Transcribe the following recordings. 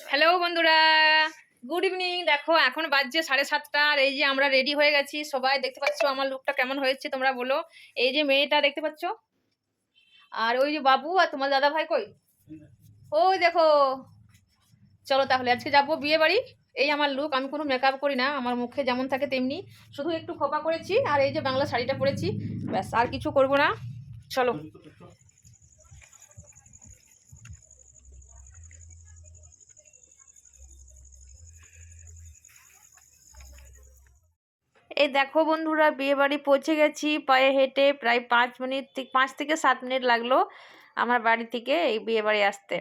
Hello বন্ধুরা। Good evening দেখো, এখন বাজছে সাড়ে সাতটা, আর এই যে আমরা রেডি হয়ে গেছি। সবাই দেখতে পাচ্ছ আমার লুকটা কেমন হয়েছে, তোমরা বলো। এই যে মেয়েটা দেখতে পাচ্ছ? আর ওই যে বাবু আর তোমার দাদা ভাই কই? ওই দেখো। চলো তাহলে, আজকে যাব বিয়ে বাড়ি। এই আমার লুক আমি কোনো মেকআপ করি না। আমার মুখে যেমন থাকে তেমনি। শুধু একটু খোপা করেছি, আর এই যে বাংলা শাড়িটা পরেছি। ব্যাস, আর কিছু করব না। চলো। এই দেখো বন্ধুরা বিয়ে বাড়ি পৌঁছে গেছি। পায়ে হেঁটে প্রায় পাঁচ মিনিট পাঁচ থেকে সাত মিনিট লাগল আমার বাড়ি থেকে এই বিয়ে বাড়ি আসতে।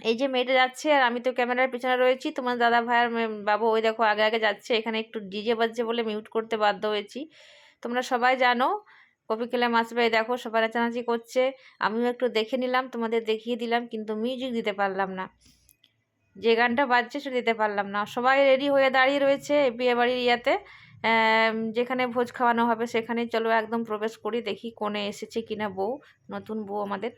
এই যে মেয়েটা যাচ্ছে আর আমি তো ক্যামেরার পিছনে রয়েছি। তোমার দাদা ভাইয়ের বাবু ওই দেখো আগে আগে যাচ্ছে। এখানে একটু ডিজে বাজছে বলে মিউট করতে বাধ্য হয়েছি। তোমরা সবাই জানো, কপি খেলে আসবে দেখো, সবাই নাচানাচি করছে। আমিও একটু দেখে নিলাম, তোমাদের দেখিয়ে দিলাম, কিন্তু মিউজিক দিতে পারলাম না। যে গানটা বাজছে সেটা দিতে পারলাম না। সবাই রেডি হয়ে দাঁড়িয়ে রয়েছে বিয়ে বাড়ির ইয়াতে। যেখানে ভোজ খাওয়ানো হবে সেখানে চলো একদম প্রবেশ করি, দেখি কোণে এসেছে কিনা বউ, নতুন বউ আমাদের।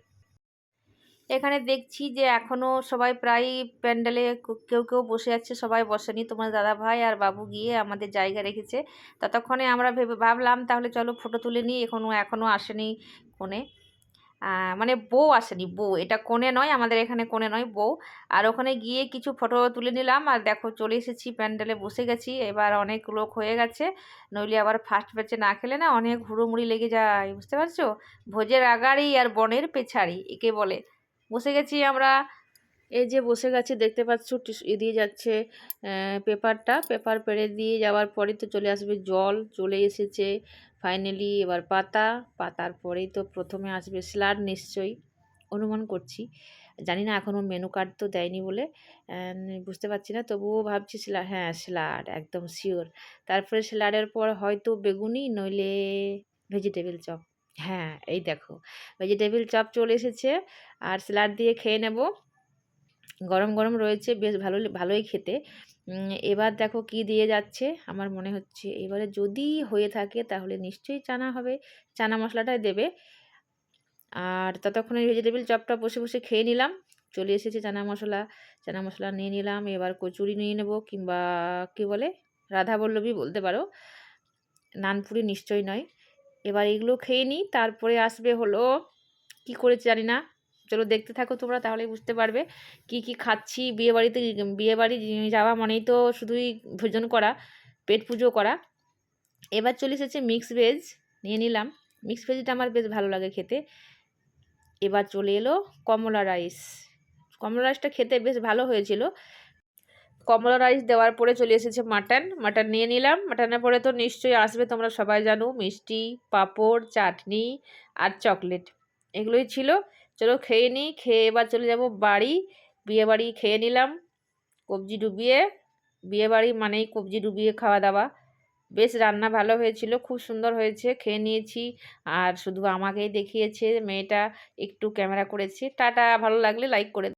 এখানে দেখছি যে এখনও সবাই প্রায় প্যান্ডেলে কেউ কেউ বসে আছে, সবাই বসেনি। তোমার দাদা ভাই আর বাবু গিয়ে আমাদের জায়গা রেখেছে। ততক্ষণে আমরা ভেবে, ভাবলাম তাহলে চলো ফটো তুলে নিই, এখনও এখনও আসেনি কোণে। মানে বউ আসেনি, বউ। এটা কোণে নয়, আমাদের এখানে কোণে নয়, বউ। আর ওখানে গিয়ে কিছু ফটো তুলে নিলাম। আর দেখো, চলে এসেছি, প্যান্ডেলে বসে গেছি। এবার অনেক লোক হয়ে গেছে। নইলে আবার ফার্স্ট ব্যাচে না খেলে না, অনেক হুড়োমুড়ি লেগে যায়, বুঝতে পারছ? ভোজের আগাড়ি আর বনের পেছাড়ি একে বলে। বসে গেছি আমরা এই যে বসে গেছে, দেখতে পাচ্ছ এ দিয়ে যাচ্ছে পেপারটা। পেপার পেরে দিয়ে যাওয়ার পরেই তো চলে আসবে জল, চলে এসেছে ফাইনালি এবার পাতা। পাতার পরেই তো প্রথমে আসবে স্যালাড নিশ্চয়ই। অনুমান করছি। জানি না এখনও মেনু কার্ড তো দেয়নি বলে। বুঝতে পারছি না, তবুও ভাবছি স্যালাড হ্যাঁ স্যালাড একদম শিওর তারপরে স্যালাডের পর হয়তো বেগুনি, নইলে ভেজিটেবিল চপ হ্যাঁ এই দেখো। ভেজিটেবিল চপ চলে এসেছে, আর স্যালাড দিয়ে খেয়ে নেব। গরম গরম রয়েছে, বেশ ভালো ভালোই খেতে। এবার দেখো কি দিয়ে যাচ্ছে? আমার মনে হচ্ছে এবারে যদি হয়ে থাকে তাহলে নিশ্চয়ই চানা হবে, চানা মশলাটাই দেবে। আর ততক্ষণে ভেজিটেবিল চপটা বসে বসে খেয়ে নিলাম। চলে এসেছে চানা মশলা চানা মশলা নিয়ে নিলাম, এবার কচুরি নিয়ে নেব কিংবা কী বলে? রাধা বল্লভী বলতে পারো। নানপুরি নিশ্চয়ই নয়। এবার এগুলো খেয়ে নিই, তারপরে আসবে হলো, কি করেছে জানি না চলো দেখতে থাকো তোমরা, তাহলেই বুঝতে পারবে কি কি খাচ্ছি। বিয়ে বাড়িতে, বিয়ে বাড়ি যাওয়া মানেই তো শুধুই ভোজন করা, পেট পুজো করা। এবার চলে এসেছে মিক্স ভেজ নিয়ে নিলাম। মিক্স ভেজটা আমার বেশ ভালো লাগে খেতে। এবার চলে এলো কমলা রাইস কমলা রাইসটা খেতে বেশ ভালো হয়েছিল। কমলা রাইস দেওয়ার পরে চলে এসেছে মাটন মাটন নিয়ে নিলাম। মাটনের পরে তো নিশ্চয়ই আসবে, তোমরা সবাই জানো, মিষ্টি, পাঁপড়, চাটনি আর চকলেট এগুলোই ছিল। চলো খেয়ে নিই, খেয়ে এবার চলে যাব বাড়ি। বিয়ে বাড়ি খেয়ে নিলাম, কবজি ডুবিয়ে। বিয়ে বাড়ি মানেই কবজি ডুবিয়ে খাওয়া দাওয়া। বেশ রান্না ভালো হয়েছিল, খুব সুন্দর হয়েছে, খেয়ে নিয়েছি। আর শুধু আমাকেই দেখিয়েছে, মেয়েটা একটু ক্যামেরা করেছে। টাটা, ভালো লাগলে লাইক করে